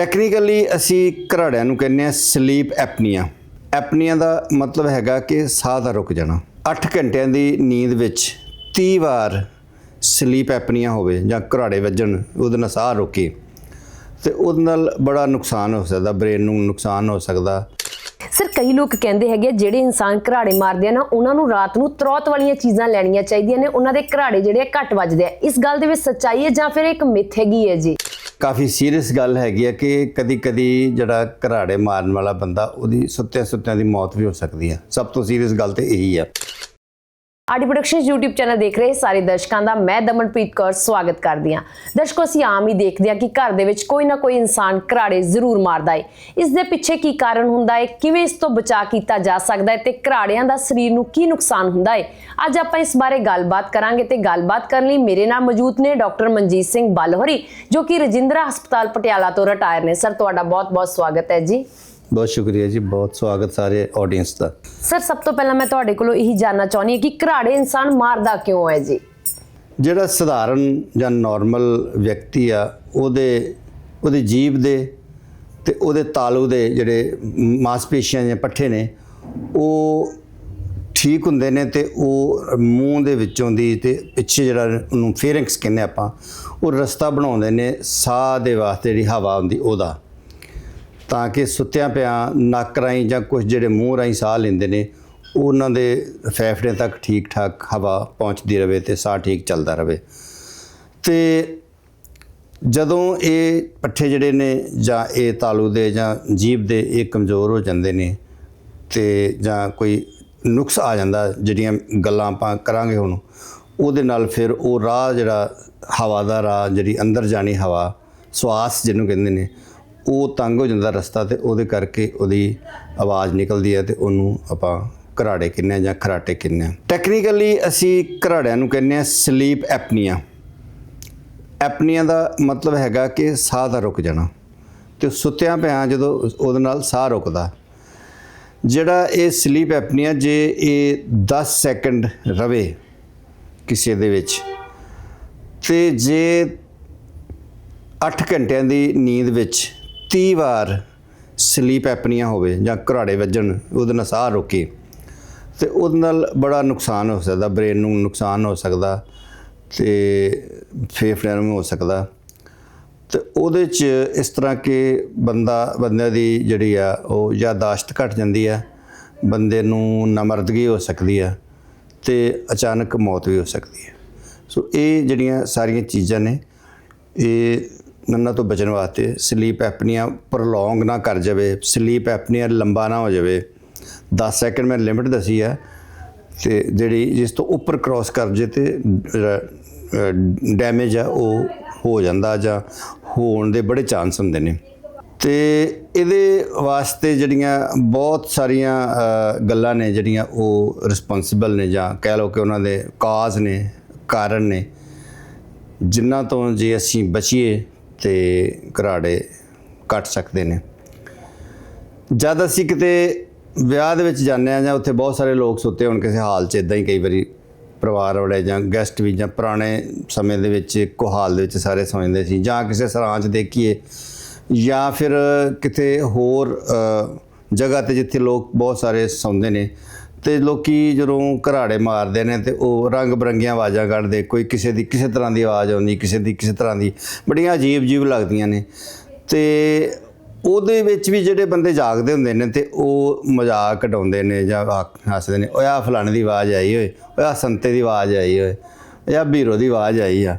Technically ਅਸੀਂ ਘਰਾੜਿਆਂ ਨੂੰ ਕਹਿੰਦੇ ਆ ਸਲੀਪ ਐਪਨੀਆ ਐਪਨੀਆ ਦਾ ਮਤਲਬ ਹੈਗਾ ਕਿ ਸਾਹ ਦਾ ਰੁਕ ਜਾਣਾ। 8 ਘੰਟਿਆਂ ਦੀ ਨੀਂਦ ਵਿੱਚ 30 ਵਾਰ ਸਲੀਪ ਐਪਨੀਆ ਹੋਵੇ ਜਾਂ ਘਰਾੜੇ ਵੱਜਣ, ਉਹਦੇ ਨਾਲ ਸਾਹ ਰੁਕੇ, ਤੇ ਉਹਦੇ ਨਾਲ ਬੜਾ ਨੁਕਸਾਨ ਹੋ ਸਕਦਾ ਬ੍ਰੇਨ ਨੂੰ ਨੁਕਸਾਨ ਹੋ ਸਕਦਾ। ਸਰ ਕਈ ਲੋਕ ਕਹਿੰਦੇ ਹੈਗੇ ਜਿਹੜੇ ਇਨਸਾਨ ਘਰਾੜੇ ਮਾਰਦੇ ਆ ਨਾ, ਉਹਨਾਂ ਨੂੰ ਰਾਤ ਨੂੰ ਤਰੌਤ ਵਾਲੀਆਂ ਚੀਜ਼ਾਂ ਲੈਣੀਆਂ ਚਾਹੀਦੀਆਂ ਨੇ, ਉਹਨਾਂ ਦੇ ਘਰਾੜੇ ਜਿਹੜੇ ਆ ਘੱਟ ਵੱਜਦੇ ਆ। ਇਸ ਗੱਲ ਦੇ ਵਿੱਚ ਸੱਚਾਈ ਹੈ ਜਾਂ ਫਿਰ ਇੱਕ ਮਿੱਥ ਹੈਗੀ ਹੈ ਜੀ? ਕਾਫੀ ਸੀਰੀਅਸ ਗੱਲ ਹੈਗੀ ਆ ਕਿ ਕਦੀ-ਕਦੀ ਜਿਹੜਾ ਘਰਾੜੇ ਮਾਰਨ ਵਾਲਾ ਬੰਦਾ ਉਹਦੀ ਸੁੱਤਿਆਂ ਸੁੱਤਿਆਂ ਦੀ ਮੌਤ ਵੀ ਹੋ ਸਕਦੀ ਹੈ ਸਭ ਤੋਂ ਸੀਰੀਅਸ ਗੱਲ ਤੇ ਇਹੀ ਆ। ਆਰਡੀ ਪ੍ਰੋਡਕਸ਼ਨ YouTube ਚੈਨਲ ਦੇਖ ਰਹੇ ਸਾਰੇ ਦਰਸ਼ਕਾਂ ਦਾ ਮੈਂ ਦਮਨਪ੍ਰੀਤ ਕੌਰ ਸਵਾਗਤ ਕਰਦੀ ਹਾਂ। ਦਰਸ਼ਕੋ, ਅਸੀਂ ਆਮ ਹੀ ਦੇਖਦੇ ਹਾਂ ਕਿ ਘਰ ਦੇ ਵਿੱਚ ਕੋਈ ਨਾ ਕੋਈ ਇਨਸਾਨ ਘਰਾੜੇ ਜ਼ਰੂਰ ਮਾਰਦਾ ਹੈ। ਇਸ ਦੇ ਪਿੱਛੇ ਕੀ ਕਾਰਨ ਹੁੰਦਾ ਹੈ, ਕਿਵੇਂ ਇਸ ਤੋਂ ਬਚਾਅ ਕੀਤਾ ਜਾ ਸਕਦਾ ਹੈ ਤੇ ਘਰਾੜਿਆਂ ਦਾ ਸਰੀਰ ਨੂੰ ਕੀ ਨੁਕਸਾਨ ਹੁੰਦਾ ਹੈ? ਅੱਜ ਆਪਾਂ ਇਸ ਬਾਰੇ ਗੱਲਬਾਤ ਕਰਾਂਗੇ ਤੇ ਗੱਲਬਾਤ ਕਰਨ ਲਈ ਮੇਰੇ ਨਾਲ ਮੌਜੂਦ ਨੇ ਡਾਕਟਰ ਮਨਜੀਤ ਸਿੰਘ ਬਾਲਹੋਰੀ, ਜੋ ਕਿ ਰਜਿੰਦਰਾ ਹਸਪਤਾਲ ਪਟਿਆਲਾ ਤੋਂ ਰਿਟਾਇਰ ਨੇ। ਸਰ, ਤੁਹਾਡਾ ਬਹੁਤ-ਬਹੁਤ ਸਵਾਗਤ ਹੈ ਜੀ। ਬਹੁਤ ਸ਼ੁਕਰੀਆ ਜੀ ਬਹੁਤ ਸਵਾਗਤ ਸਾਰੇ ਆਡੀਅנס ਦਾ। ਸਰ ਸਭ ਤੋਂ ਪਹਿਲਾਂ ਮੈਂ ਤੁਹਾਡੇ ਕੋਲੋਂ ਇਹੀ ਜਾਨਣਾ ਚਾਹੁੰਦੀ ਹਾਂ ਕਿ ਘਰਾੜੇ ਇਨਸਾਨ ਮਾਰਦਾ ਕਿਉਂ ਹੈ ਜੀ? ਜਿਹੜਾ ਸਧਾਰਨ ਜਾਂ ਨਾਰਮਲ ਵਿਅਕਤੀ ਆ ਉਹਦੇ ਉਹਦੀ ਜੀਭ ਦੇ ਤੇ ਉਹਦੇ ਤਾਲੂ ਦੇ ਜਿਹੜੇ ਮਾਸਪੇਸ਼ੀਆਂ ਜਾਂ ਪੱਠੇ ਨੇ ਉਹ ਠੀਕ ਹੁੰਦੇ ਨੇ ਤੇ ਉਹ ਮੂੰਹ ਦੇ ਵਿੱਚੋਂ ਦੀ ਤੇ ਪਿੱਛੇ ਜਿਹੜਾ ਉਹਨੂੰ ਫੇਰਿੰਕਸ ਕਹਿੰਦੇ ਆਪਾਂ ਉਹ ਰਸਤਾ ਬਣਾਉਂਦੇ ਨੇ ਸਾਹ ਦੇ ਵਾਸਤੇ ਜਿਹੜੀ ਹਵਾ ਹੁੰਦੀ ਉਹਦਾ। ਤਾਂ ਕਿ ਸੁੱਤਿਆਂ ਪਿਆ, ਨੱਕ ਰਾਹੀਂ ਜਾਂ ਕੁਝ ਜਿਹੜੇ ਮੂੰਹ ਰਾਹੀਂ ਸਾਹ ਲੈਂਦੇ ਨੇ, ਉਹਨਾਂ ਦੇ ਫੇਫੜਿਆਂ ਤੱਕ ਠੀਕ ਠਾਕ ਹਵਾ ਪਹੁੰਚਦੀ ਰਵੇ ਤੇ ਸਾਹ ਠੀਕ ਚੱਲਦਾ ਰਵੇ। ਤੇ ਜਦੋਂ ਇਹ ਪੱਠੇ ਜਿਹੜੇ ਨੇ ਜਾਂ ਇਹ ਤਾਲੂ ਦੇ ਜਾਂ ਜੀਭ ਦੇ ਇਹ ਕਮਜ਼ੋਰ ਹੋ ਜਾਂਦੇ ਨੇ ਤੇ ਜਾਂ ਕੋਈ ਨੁਕਸ ਆ ਜਾਂਦਾ, ਜਿਹੜੀਆਂ ਗੱਲਾਂ ਆਪਾਂ ਕਰਾਂਗੇ ਹੁਣ, ਉਹਦੇ ਨਾਲ ਫਿਰ ਉਹ ਰਾਹ ਜਿਹੜਾ ਹਵਾ ਦਾ ਰਾਹ, ਜਿਹੜੀ ਅੰਦਰ ਜਾਣੀ ਹਵਾ, ਸਵਾਸ ਜਿਹਨੂੰ ਕਹਿੰਦੇ ਨੇ ਉਹ ਤੰਗ ਹੋ ਜਾਂਦਾ ਰਸਤਾ ਤੇ ਉਹਦੇ ਕਰਕੇ ਉਹਦੀ ਆਵਾਜ਼ ਨਿਕਲਦੀ ਹੈ ਤੇ ਉਹਨੂੰ ਆਪਾਂ ਘਰਾੜੇ ਕਹਿੰਦੇ ਹਾਂ ਜਾਂ ਖਰਾਟੇ ਕਹਿੰਦੇ ਹਾਂ। ਟੈਕਨੀਕਲੀ ਅਸੀਂ ਘਰਾੜਿਆਂ ਨੂੰ ਕਹਿੰਦੇ ਹਾਂ ਸਲੀਪ ਐਪਨੀਆ ਐਪਨੀਆ ਦਾ ਮਤਲਬ ਹੈਗਾ ਕਿ ਸਾਹ ਦਾ ਰੁਕ ਜਾਣਾ ਤੇ ਸੁੱਤਿਆਂ ਪਿਆ ਜਦੋਂ ਉਹਦੇ ਨਾਲ ਸਾਹ ਰੁਕਦਾ। ਜਿਹੜਾ ਇਹ ਸਲੀਪ ਐਪਨੀਆ ਜੇ ਇਹ 10 ਸੈਕਿੰਡ ਰਵੇ ਕਿਸੇ ਦੇ ਵਿੱਚ ਤੇ ਜੇ 8 ਘੰਟਿਆਂ ਦੀ ਨੀਂਦ ਵਿੱਚ 30 ਵਾਰ ਸਲੀਪ ਐਪਨੀਆ ਹੋਵੇ ਜਾਂ ਘਰਾੜੇ ਵੱਜਣ, ਉਹਦੇ ਨਾਲ ਸਾਹ ਰੁਕੇ, ਤੇ ਉਹਦੇ ਨਾਲ ਬੜਾ ਨੁਕਸਾਨ ਹੋ ਸਕਦਾ, ਬ੍ਰੇਨ ਨੂੰ ਨੁਕਸਾਨ ਹੋ ਸਕਦਾ, ਤੇ ਫੇਫੜਿਆਂ ਨੂੰ ਵੀ ਹੋ ਸਕਦਾ। ਤੇ ਉਹਦੇ ਚ ਇਸ ਤਰ੍ਹਾਂ ਕਿ ਬੰਦਾ, ਬੰਦੇ ਦੀ ਜਿਹੜੀ ਆ, ਉਹ ਯਾਦਾਸ਼ਤ ਘਟ ਜਾਂਦੀ ਆ, ਬੰਦੇ ਨੂੰ ਨਮਰਦਗੀ ਹੋ ਸਕਦੀ ਆ, ਤੇ ਅਚਾਨਕ ਮੌਤ ਵੀ ਹੋ ਸਕਦੀ ਹੈ ਸੋ ਇਹ ਜਿਹੜੀਆਂ ਸਾਰੀਆਂ ਚੀਜ਼ਾਂ ਨੇ, ਇਹ ਨੰਨਾ ਤੋਂ ਬਚਣ ਵਾਸਤੇ ਸਲੀਪ ਐਪਨੀਆ ਪ੍ਰੋਲੋਂਗ ਨਾ ਕਰ ਜਾਵੇ ਸਲੀਪ ਐਪਨੀਆ ਲੰਬਾ ਨਾ ਹੋ ਜਾਵੇ। 10 ਸੈਕਿੰਡ ਮੈਂ ਲਿਮਿਟ ਦਸੀ ਆ, ਤੇ ਜਿਹੜੀ ਜਿਸ ਤੋਂ ਉੱਪਰ ਕ੍ਰਾਸ ਕਰ ਜੇ ਤੇ ਡੈਮੇਜ ਆ, ਉਹ ਹੋ ਜਾਂਦਾ ਜਾਂ ਹੋਣ ਦੇ ਬੜੇ ਚਾਂਸ ਹੁੰਦੇ ਨੇ। ਤੇ ਇਹਦੇ ਵਾਸਤੇ ਜਿਹੜੀਆਂ ਬਹੁਤ ਸਾਰੀਆਂ ਗੱਲਾਂ ਨੇ, ਜਿਹੜੀਆਂ ਉਹ ਰਿਸਪੌਂਸਿਬਲ ਨੇ ਜਾਂ ਕਹਿ ਲਓ ਕਿ ਉਹਨਾਂ ਦੇ ਕਾਜ਼ ਨੇ, ਕਾਰਨ ਨੇ ਜਿਨ੍ਹਾਂ ਤੋਂ ਜੇ ਅਸੀਂ ਬਚੀਏ ਤੇ ਘਰਾੜੇ ਕੱਟ ਸਕਦੇ ਨੇ। ਜਦ ਅਸੀਂ ਕਿਤੇ ਵਿਆਹ ਦੇ ਵਿੱਚ ਜਾਂਦੇ ਆ ਜਾਂ ਉੱਥੇ ਬਹੁਤ ਸਾਰੇ ਲੋਕ ਸੁੱਤੇ ਹੋਣ ਕਿਸੇ ਹਾਲ 'ਚ, ਇਦਾਂ ਹੀ ਕਈ ਵਾਰੀ ਪਰਿਵਾਰ ਵਾਲੇ ਜਾਂ ਗੈਸਟ ਵੀ ਜਾਂ ਪੁਰਾਣੇ ਸਮੇਂ ਦੇ ਵਿੱਚ ਇੱਕੋ ਹਾਲ ਦੇ ਵਿੱਚ ਸਾਰੇ ਸੌਂਦੇ ਸੀ ਜਾਂ ਕਿਸੇ ਸਰਾਂ 'ਚ ਦੇਖੀਏ ਜਾਂ ਫਿਰ ਕਿਤੇ ਹੋਰ ਜਗ੍ਹਾ ਤੇ ਜਿੱਥੇ ਲੋਕ ਬਹੁਤ ਸਾਰੇ ਸੌਂਦੇ ਨੇ ਤੇ ਲੋਕੀ ਜਦੋਂ ਘਰਾੜੇ ਮਾਰਦੇ ਨੇ ਤੇ ਉਹ ਰੰਗ ਬਰੰਗੀਆਂ ਆਵਾਜ਼ਾਂ ਕੱਢਦੇ, ਕੋਈ ਕਿਸੇ ਦੀ ਕਿਸੇ ਤਰ੍ਹਾਂ ਦੀ ਆਵਾਜ਼ ਆਉਂਦੀ, ਕਿਸੇ ਦੀ ਕਿਸੇ ਤਰ੍ਹਾਂ ਦੀ, ਬੜੀਆਂ ਅਜੀਬ ਅਜੀਬ ਲੱਗਦੀਆਂ ਨੇ। ਤੇ ਉਹਦੇ ਵਿੱਚ ਵੀ ਜਿਹੜੇ ਬੰਦੇ ਜਾਗਦੇ ਹੁੰਦੇ ਨੇ ਤੇ ਉਹ ਮਜ਼ਾਕ ਉਡਾਉਂਦੇ ਨੇ ਜਾਂ ਹੱਕ- ਹੱਸਦੇ ਨੇ, ਓਏ ਆ ਫਲਾਣੇ ਦੀ ਆਵਾਜ਼ ਆਈ ਓਏ ਓਏ ਆ ਸੰਤੇ ਦੀ ਆਵਾਜ਼ ਆਈ ਓਏ ਓਏ ਆ ਬੀਰੋ ਦੀ ਆਵਾਜ਼ ਆਈ ਆ।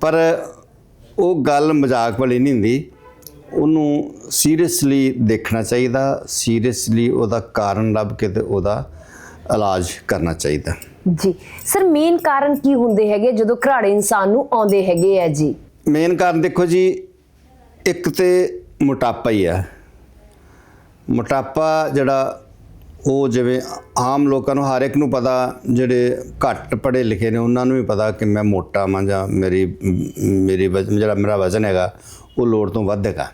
ਪਰ ਉਹ ਗੱਲ ਮਜ਼ਾਕ ਵਾਲੀ ਨਹੀਂ ਹੁੰਦੀ। ਉਹਨੂੰ ਸੀਰੀਅਸਲੀ ਦੇਖਣਾ ਚਾਹੀਦਾ ਸੀਰੀਅਸਲੀ ਉਹਦਾ ਕਾਰਨ ਲੱਭ ਕੇ ਤੇ ਉਹਦਾ ਇਲਾਜ ਕਰਨਾ ਚਾਹੀਦਾ। ਜੀ। ਸਰ ਮੇਨ ਕਾਰਨ ਕੀ ਹੁੰਦੇ ਹੈਗੇ ਜਦੋਂ ਘਰਾੜੇ ਇਨਸਾਨ ਨੂੰ ਆਉਂਦੇ ਹੈਗੇ ਆ ਜੀ? ਮੇਨ ਕਾਰਨ ਦੇਖੋ ਜੀ ਇੱਕ ਤੇ ਮੋਟਾਪਾ ਹੀ ਆ। ਮੋਟਾਪਾ ਜਿਹੜਾ ਉਹ ਜਿਵੇਂ ਆਮ ਲੋਕਾਂ ਨੂੰ ਹਰ ਇੱਕ ਨੂੰ ਪਤਾ ਜਿਹੜੇ ਘੱਟ ਪੜ੍ਹੇ ਲਿਖੇ ਨੇ ਉਹਨਾਂ ਨੂੰ ਵੀ ਪਤਾ ਕਿ ਮੈਂ ਮੋਟਾ ਮਾਂ ਜਾਂ ਮੇਰੀ ਮੇਰੀ ਜਿਹੜਾ ਮੇਰਾ ਵਜ਼ਨ ਹੈਗਾ ਉਹ ਲੋੜ ਤੋਂ ਵੱਧ ਹੈਗਾ।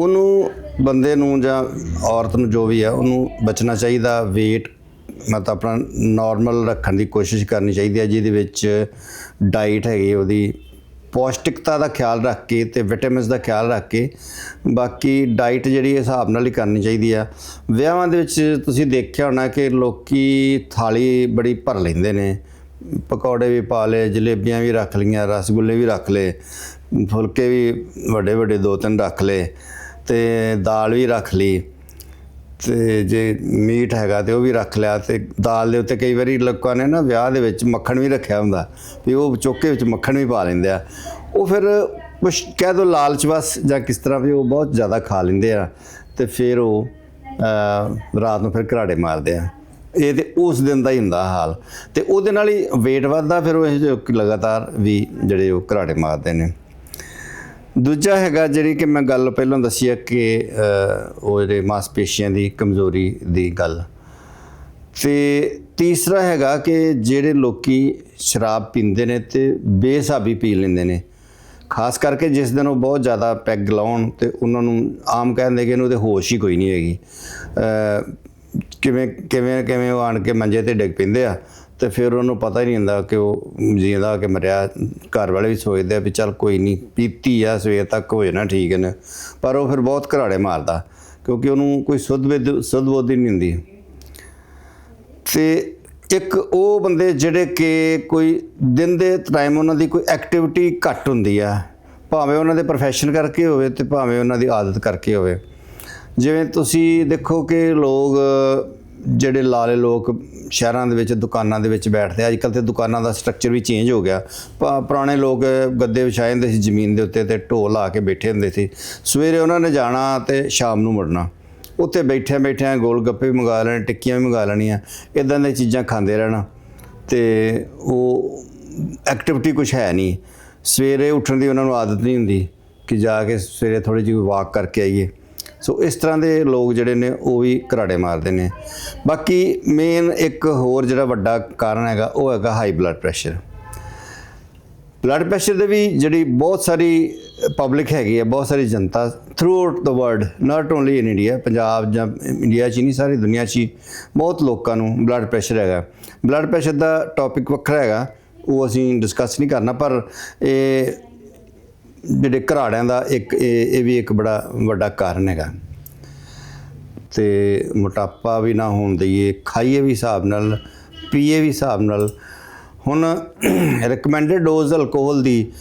ਉਹਨੂੰ ਬੰਦੇ ਨੂੰ ਜਾਂ ਔਰਤ ਨੂੰ ਜੋ ਵੀ ਆ, ਉਹਨੂੰ ਬਚਣਾ ਚਾਹੀਦਾ, weight ਮਤਲਬ ਆਪਣਾ ਨਾਰਮਲ ਰੱਖਣ ਦੀ ਕੋਸ਼ਿਸ਼ ਕਰਨੀ ਚਾਹੀਦੀ ਹੈ ਜਿਹਦੇ ਵਿੱਚ ਡਾਈਟ ਹੈਗੀ ਉਹਦੀ। ਪੌਸ਼ਟਿਕਤਾ ਦਾ ਖਿਆਲ ਰੱਖ ਕੇ ਤੇ ਵਿਟਾਮਿਨਸ ਦਾ ਖਿਆਲ ਰੱਖ ਕੇ ਬਾਕੀ ਡਾਈਟ ਜਿਹੜੀ ਹਿਸਾਬ ਨਾਲ ਹੀ ਕਰਨੀ ਚਾਹੀਦੀ ਆ। ਵਿਆਹਾਂ ਦੇ ਵਿੱਚ ਤੁਸੀਂ ਦੇਖਿਆ ਹੋਣਾ ਕਿ ਲੋਕੀ ਥਾਲੀ ਬੜੀ ਭਰ ਲੈਂਦੇ ਨੇ। ਪਕੌੜੇ ਵੀ ਪਾ ਲਏ, ਜਲੇਬੀਆਂ ਵੀ ਰੱਖ ਲਈਆਂ, ਰਸਗੁੱਲੇ ਵੀ ਰੱਖ ਲਏ, ਫੁਲਕੇ ਵੀ ਵੱਡੇ ਵੱਡੇ ਦੋ ਤਿੰਨ ਰੱਖ ਲਏ। ਤੇ ਦਾਲ ਵੀ ਰੱਖ ਲਈ ਤੇ ਜੇ ਮੀਟ ਹੈਗਾ ਤੇ ਉਹ ਵੀ ਰੱਖ ਲਿਆ ਤੇ ਦਾਲ ਦੇ ਉੱਤੇ ਕਈ ਵਾਰੀ ਲੋਕਾਂ ਨੇ ਨਾ ਵਿਆਹ ਦੇ ਵਿੱਚ ਮੱਖਣ ਵੀ ਰੱਖਿਆ ਹੁੰਦਾ ਵੀ ਉਹ ਚੋਕੇ ਵਿੱਚ ਮੱਖਣ ਵੀ ਪਾ ਲੈਂਦੇ ਆ। ਉਹ ਫਿਰ ਕੁਛ ਕਹਿ ਦੋ ਲਾਲਚ ਬਸ ਜਾਂ ਕਿਸ ਤਰ੍ਹਾਂ ਵੀ ਉਹ ਬਹੁਤ ਜ਼ਿਆਦਾ ਖਾ ਲੈਂਦੇ ਆ ਤੇ ਫਿਰ ਉਹ ਰਾਤ ਨੂੰ ਫਿਰ ਘਰਾੜੇ ਮਾਰਦੇ ਆ। ਇਹ ਤੇ ਉਸ ਦਿਨ ਦਾ ਹੀ ਹੁੰਦਾ ਹਾਲ। ਤੇ ਉਹਦੇ ਨਾਲ ਹੀ weight ਵੱਧਦਾ, ਫਿਰ ਉਹ ਇਹ ਜੋ ਲਗਾਤਾਰ ਵੀ ਜਿਹੜੇ ਉਹ ਘਰਾੜੇ ਮਾਰਦੇ ਨੇ। ਦੂਜਾ ਹੈਗਾ ਜਿਹੜੀ ਕਿ ਮੈਂ ਗੱਲ ਪਹਿਲਾਂ ਦੱਸੀ ਹੈ ਕਿ ਉਹ ਜਿਹੜੇ ਮਾਸਪੇਸ਼ੀਆਂ ਦੀ ਕਮਜ਼ੋਰੀ ਦੀ ਗੱਲ। ਤੇ ਤੀਸਰਾ ਹੈਗਾ ਕਿ ਜਿਹੜੇ ਲੋਕੀ ਸ਼ਰਾਬ ਪੀਂਦੇ ਨੇ ਤੇ ਬੇਸਾਬੀ ਪੀ ਲੈਂਦੇ ਨੇ। ਖਾਸ ਕਰਕੇ ਜਿਸ ਦਿਨ ਉਹ ਬਹੁਤ ਜ਼ਿਆਦਾ ਪੈਗ ਲਾਉਣ ਤੇ ਉਹਨਾਂ ਨੂੰ ਆਮ ਕਹਿੰਦੇ ਕਿ ਇਹਨੂੰ ਤੇ ਹੋਸ਼ ਹੀ ਕੋਈ ਨਹੀਂ ਹੈਗੀ। ਕਿਵੇਂ ਕਿਵੇਂ ਕਿਵੇਂ ਉਹ ਆਣ ਕੇ ਮੰਜੇ ਤੇ ਡਿੱਗ ਪੈਂਦੇ ਆ ਤੇ ਫਿਰ ਉਹਨੂੰ ਪਤਾ ਹੀ ਨਹੀਂ ਹੁੰਦਾ ਕਿ ਉਹ ਜਿੰਦਾ ਕਿ ਮਰਿਆ। ਘਰ ਵਾਲੇ ਵੀ ਸੋਚਦੇ ਆ ਵੀ ਚੱਲ ਕੋਈ ਨਹੀਂ, ਪੀਤੀ ਆ, ਸਵੇਰ ਤੱਕ ਹੋ ਜਾਣਾ ਠੀਕ ਨੇ। ਪਰ ਉਹ ਫਿਰ ਬਹੁਤ ਘਰਾੜੇ ਮਾਰਦਾ, ਕਿਉਂਕਿ ਉਹਨੂੰ ਕੋਈ ਸੁੱਧ ਵਿਦ ਸੁੱਧ ਬੁੱਧ ਨਹੀਂ ਹੁੰਦੀ। ਤੇ ਇੱਕ ਉਹ ਬੰਦੇ ਜਿਹੜੇ ਕਿ ਕੋਈ ਦਿਨ ਦੇ ਟਾਈਮ ਉਹਨਾਂ ਦੀ ਕੋਈ ਐਕਟੀਵਿਟੀ ਘੱਟ ਹੁੰਦੀ ਆ, ਭਾਵੇਂ ਉਹਨਾਂ ਦੇ ਪ੍ਰੋਫੈਸ਼ਨ ਕਰਕੇ ਹੋਵੇ ਤੇ ਭਾਵੇਂ ਉਹਨਾਂ ਦੀ ਆਦਤ ਕਰਕੇ ਹੋਵੇ। ਜਿਵੇਂ ਤੁਸੀਂ ਦੇਖੋ ਕਿ ਲੋਕ, ਜਿਹੜੇ ਲਾਲੇ ਲੋਕ ਸ਼ਹਿਰਾਂ ਦੇ ਵਿੱਚ, ਦੁਕਾਨਾਂ ਦੇ ਵਿੱਚ ਬੈਠਦੇ ਅੱਜ ਕੱਲ੍ਹ ਤੇ ਦੁਕਾਨਾਂ ਦਾ ਸਟਰਕਚਰ ਵੀ ਚੇਂਜ ਹੋ ਗਿਆ। ਪ- ਪੁਰਾਣੇ ਲੋਕ ਗੱਦੇ ਵਿਛਾਏ ਹੁੰਦੇ ਸੀ ਜ਼ਮੀਨ ਦੇ ਉੱਤੇ ਤੇ ਢੋਲ ਲਾ ਕੇ ਬੈਠੇ ਹੁੰਦੇ ਸੀ। ਸਵੇਰੇ ਉਹਨਾਂ ਨੇ ਜਾਣਾ ਤੇ ਸ਼ਾਮ ਨੂੰ ਮੁੜਨਾ। ਉੱਥੇ ਬੈਠਿਆਂ ਬੈਠਿਆਂ ਗੋਲ ਗੱਪੇ ਵੀ ਮੰਗਾ ਲੈਣੇ, ਟਿੱਕੀਆਂ ਵੀ ਮੰਗਾ ਲੈਣੀਆਂ। ਇਦਾਂ ਦੀਆਂ ਚੀਜ਼ਾਂ ਖਾਂਦੇ ਰਹਿਣਾ। ਤੇ ਉਹ ਐਕਟੀਵਿਟੀ ਕੁਝ ਹੈ ਨਹੀਂ। ਸਵੇਰੇ ਉੱਠਣ ਦੀ ਉਹਨਾਂ ਨੂੰ ਆਦਤ ਨਹੀਂ ਹੁੰਦੀ ਕਿ ਜਾ ਕੇ ਸਵੇਰੇ ਥੋੜੀ ਜਿਹੀ ਵਾਕ ਕਰਕੇ ਆਈਏ। ਸੋ ਇਸ ਤਰ੍ਹਾਂ ਦੇ ਲੋਕ ਜਿਹੜੇ ਨੇ, ਉਹ ਵੀ ਘਰਾੜੇ ਮਾਰਦੇ ਨੇ। ਬਾਕੀ ਮੇਨ ਇੱਕ ਹੋਰ ਜਿਹੜਾ ਵੱਡਾ ਕਾਰਨ ਹੈਗਾ, ਉਹ ਹੈਗਾ high blood pressure blood pressure ਦੇ ਵੀ ਜਿਹੜੀ ਬਹੁਤ ਸਾਰੀ ਪਬਲਿਕ ਹੈਗੀ ਹੈ, ਬਹੁਤ ਸਾਰੀ ਜਨਤਾ throughout the world not only in India Punjab ਜਾਂ ਇੰਡੀਆ 'ਚ ਹੀ ਨਹੀਂ, ਸਾਰੀ ਦੁਨੀਆ 'ਚ ਹੀ ਬਹੁਤ ਲੋਕਾਂ ਨੂੰ ਬਲੱਡ ਪ੍ਰੈਸ਼ਰ ਹੈਗਾ। ਬਲੱਡ ਪ੍ਰੈਸ਼ਰ ਦਾ ਟੌਪਿਕ ਵੱਖਰਾ ਹੈਗਾ, ਉਹ ਅਸੀਂ ਡਿਸਕਸ ਨਹੀਂ ਕਰਨਾ, ਪਰ ਇਹ ਜਿਹੜੇ ਘਰਾੜਿਆਂ ਦਾ ਇੱਕ ਇਹ ਇਹ ਵੀ ਇੱਕ ਬੜਾ ਵੱਡਾ ਕਾਰਨ ਹੈਗਾ। ਤੇ ਮੋਟਾਪਾ ਵੀ ਨਾ ਹੋਣ ਦਈਏ, ਖਾਈਏ ਵੀ ਹਿਸਾਬ ਨਾਲ, ਪੀਏ ਵੀ ਹਿਸਾਬ ਨਾਲ। ਹੁਣ ਰეკਮੈਂਡਡ ਡੋਜ਼ ਅਲਕੋਹਲ ਦੀ